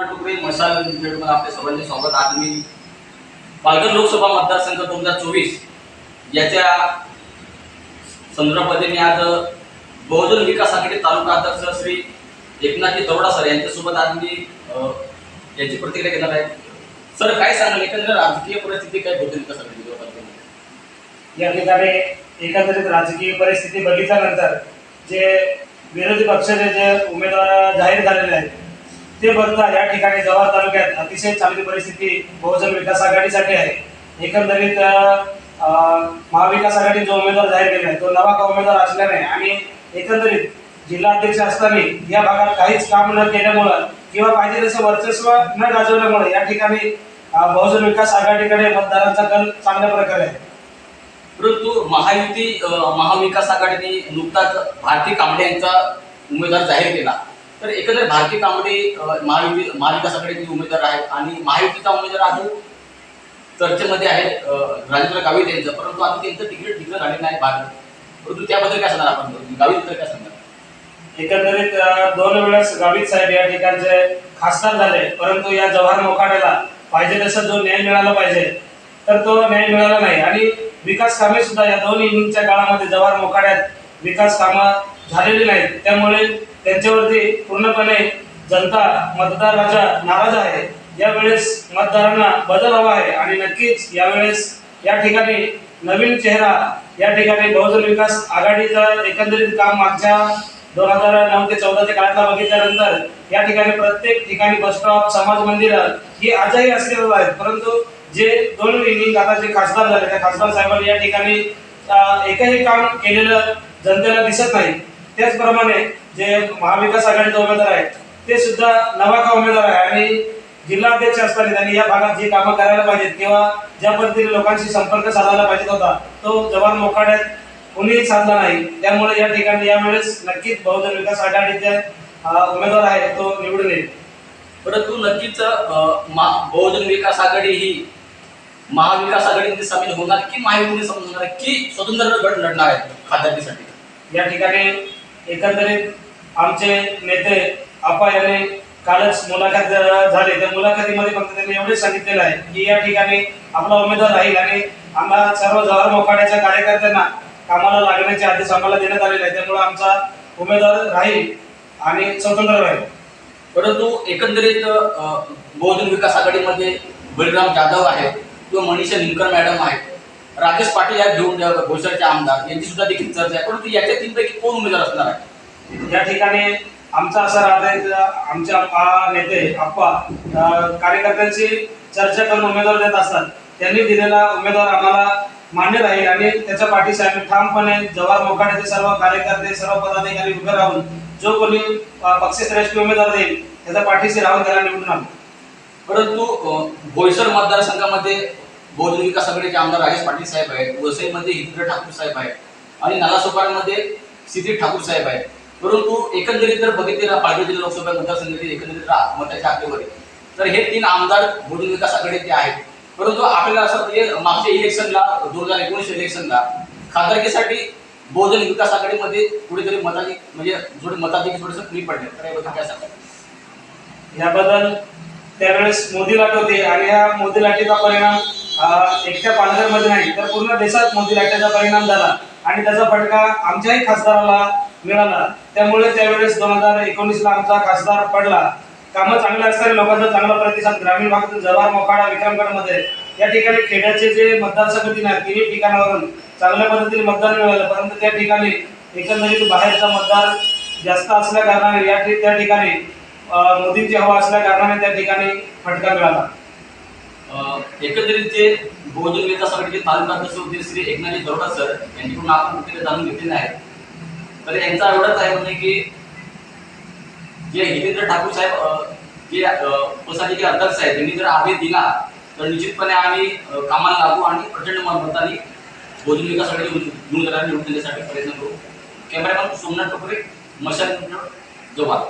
टुकडे मशाल मध्ये आपल्या सर्वांचे स्वागत. आज मी पालघर लोकसभा मतदारसंघ दोन हजार चोवीस याच्या संदर्भामध्ये मी आज बहुजन विकास आघाडी तालुका अध्यक्ष श्री एकनाथजी दरोडा सर यांच्यासोबत आज मी यांची याची प्रतिक्रिया घेणार आहे. सर काय सांगाल? एकंदर राजकीय परिस्थिती काय बहुजन विकास आघाडी या ठिकाणी एकंदरीत राजकीय परिस्थिती बघितल्यानंतर जे विरोधी पक्षाचे जे उमेदवार जाहीर झालेले आहेत ते बघता या ठिकाणी जव्हार तालुक्यात अतिशय चांगली परिस्थिती बहुजन विकास आघाडीसाठी आहे. एकंदरीत महाविकास आघाडी जो उमेदवार जाहीर केला आहे तो नवा का उमेदवार असल्याने आणि एकंदरीत जिल्हा अध्यक्ष असताना या भागात काहीच काम न केल्यामुळं किंवा पाहिजे तसं वर्चस्व न गाजवल्यामुळे या ठिकाणी बहुजन विकास आघाडीकडे मतदारांचा कल चांगल्या प्रकारे आहे. परंतु महायुती महाविकास आघाडीने नुकताच भारती कांबळे यांचा उमेदवार जाहीर केला. तर एकंदर भारतीय कांबळे महायुती महाविकासाकडे आघाडीचे उमेदवार आहेत आणि महायुतीचा उमेदवार अजून चर्चेमध्ये आहे राजेंद्र गावित यांचं. परंतु आता त्यांचं तिकीट डिक्लेअर झालेलं नाही भाग परंतु त्याबद्दल काय सांगणार आपण? गावित काय सांगणार? एकंदरीत दोन वेळेस गावित साहेब या ठिकाणचे खासदार झाले. परंतु या जव्हार मोखाड्याला पाहिजे तसा जो न्याय मिळाला पाहिजे तर तो न्याय मिळाला नाही. आणि विकास कामे सुद्धा या दोन इनिंगच्या काळामध्ये जव्हार मोखाड्यात विकास कामं झालेली नाहीत. त्यामुळे त्यांच्यावरती पूर्णपणे जनता मतदार राजा नाराज आहे. यावेळेस मतदारांना बदल हवा आहे आणि नक्कीच यावेळेस या ठिकाणी नवीन चेहरा या ठिकाणी बहुजन विकास आघाडीचं एकंदरीत काम मागच्या दोन हजार नऊ ते चौदाच्या काळातला बघितल्यानंतर या ठिकाणी प्रत्येक ठिकाणी बस स्टॉप समाज मंदिर ही आजही असलेलं आहेत. परंतु जे दोन इनिंग आता जे खासदार झाले त्या खासदार साहेबांनी या ठिकाणी एकही काम केलेलं जनतेला दिसत नाही. त्याचप्रमाणे जे महाविकास आघाडीचे उमेदवार आहेत ते सुद्धा नवा का उमेदवार आहे आणि जिल्हा अध्यक्ष असताना त्यांनी या भागात जी कामं करायला पाहिजेत किंवा ज्या पद्धतीने लोकांशी संपर्क साधायला पाहिजे होता तो जवान मोकाड्यात कोणीही साधला नाही. त्यामुळे या ठिकाणी यावेळेस नक्कीच बहुजन विकास आघाडीचे उमेदवार आहे तो निवडून येईल. परंतु नक्कीच बहुजन विकास आघाडी ही महाविकास आघाडीमध्ये सामील होणार की महायुतीमध्ये सामील होणार की स्वतंत्र गट लढणार आहेत खासदारकीसाठी? या ठिकाणी एकंदरीत आमचे नेते आपा यांनी कालच मुलाखत झाली. त्या मुलाखतीमध्ये फक्त त्यांनी एवढेच सांगितलेलं आहे की या ठिकाणी आपला उमेदवार राहील आणि आम्हाला सर्व जवाहर मोकाड्याच्या कार्यकर्त्यांना कामाला लागण्याचे आदेश आम्हाला देण्यात आलेले आहे त्यामुळे आमचा उमेदवार राहील आणि स्वतंत्र राहील. परंतु एकंदरीत बहुजन विकास आघाडीमध्ये बळीराम जाधव आहेत किंवा मनीषा निमकर मॅडम आहेत. राजेश पाटील या घेऊन भोसरचे आमदार. यांची सुद्धा देखील चर्चा आहे. परंतु याच्या तीनपैकी कोण उमेदवार असणार आहे? या ठिकाणी आमचा असा राहत आहे की आमचे आप्पा नेते आप्पा अ, कार्यकर्त्यांची चर्चा करून उमेदवार देत असतात. त्यांनी दिलेला उमेदवार आम्हाला मान्य राहील आणि त्याच्या पाठीशी आम्ही ठामपणे जवाहर मोखाड्याचे सर्व कार्यकर्ते सर्व पदाधिकारी उभे राहून जो कोणी पक्षश्रेष्ठी उमेदवार देईल त्याच्या पाठीशी राहून त्याला निवडून आणू. परंतु अ, बोईसर मतदारसंघामध्ये बहुजन विकास आघाडीचे आमदार राजेश पाटील साहेब आहेत वसईमध्ये हिंद्र ठाकूर साहेब आहेत आणि नालासोपारमध्ये सिद्धी ठाकूर साहेब आहेत. परंतु एकंदरीत जर बघितले पालघर जिल्हा लोकसभा मतदारसंघातील एकंदरीत मताच्या आकडेवारी तर हे तीन आमदार बहुजन विकास आघाडीचे आहेत? परंतु आपल्याला असं म्हणजे मागच्या इलेक्शनला दोन हजार एकोणीस इलेक्शनला खासदारकीसाठी बहुजन विकास आघाडीमध्ये कुठेतरी मताची म्हणजे थोडे मताधिक थोडंसं कमी पडले. तर याबद्दल काय सांगा याबद्दल त्यावेळेस मोदी लाट होते आणि या मोदी लाटेचा परिणाम एकट्या पालघरमध्ये नाही तर पूर्ण देशात मोदी लाटेचा परिणाम झाला. आणि त्याचा फटका आमच्याही खासदाराला मिळाला. त्यामुळे त्यावेळेस दोन हजार एकोणीसला आमचा खासदार पडला. कामं चांगले असताना लोकांचा चांगला प्रतिसाद ग्रामीण भागातून जव्हार मोखाडा विक्रमगडमध्ये. या ठिकाणी खेड्याचे जे मतदारसंघ आहेत तिन्ही ठिकाणावरून चांगल्या पद्धतीने मतदान मिळालं. परंतु त्या ठिकाणी एकंदरीत बाहेरचा मतदार जास्त असल्या कारणाने या त्या ठिकाणी मोदींची हवा असल्या कारणाने त्या ठिकाणी फटका मिळाला. एकंदरीत जे बहुजन विकास आघाडीचे तालुका अध्यक्ष होते श्री एकनाथजी दरोडा सर. यांच्याकडून आपण कुठे जाणून घेतलेले आहेत. तर यांचा एवढाच आहे म्हणजे की जे हितेंद्र ठाकूर साहेब जे पसाचे जे अध्यक्ष आहेत त्यांनी जर आदेश दिला तर निश्चितपणे आम्ही कामाला लागू आणि प्रचंड मतांनी भोजन विकासासाठी आघाडी निवडून देण्यासाठी प्रयत्न करू. कॅमेरामॅन सोमनाथ टोपरे मशाल जवाब.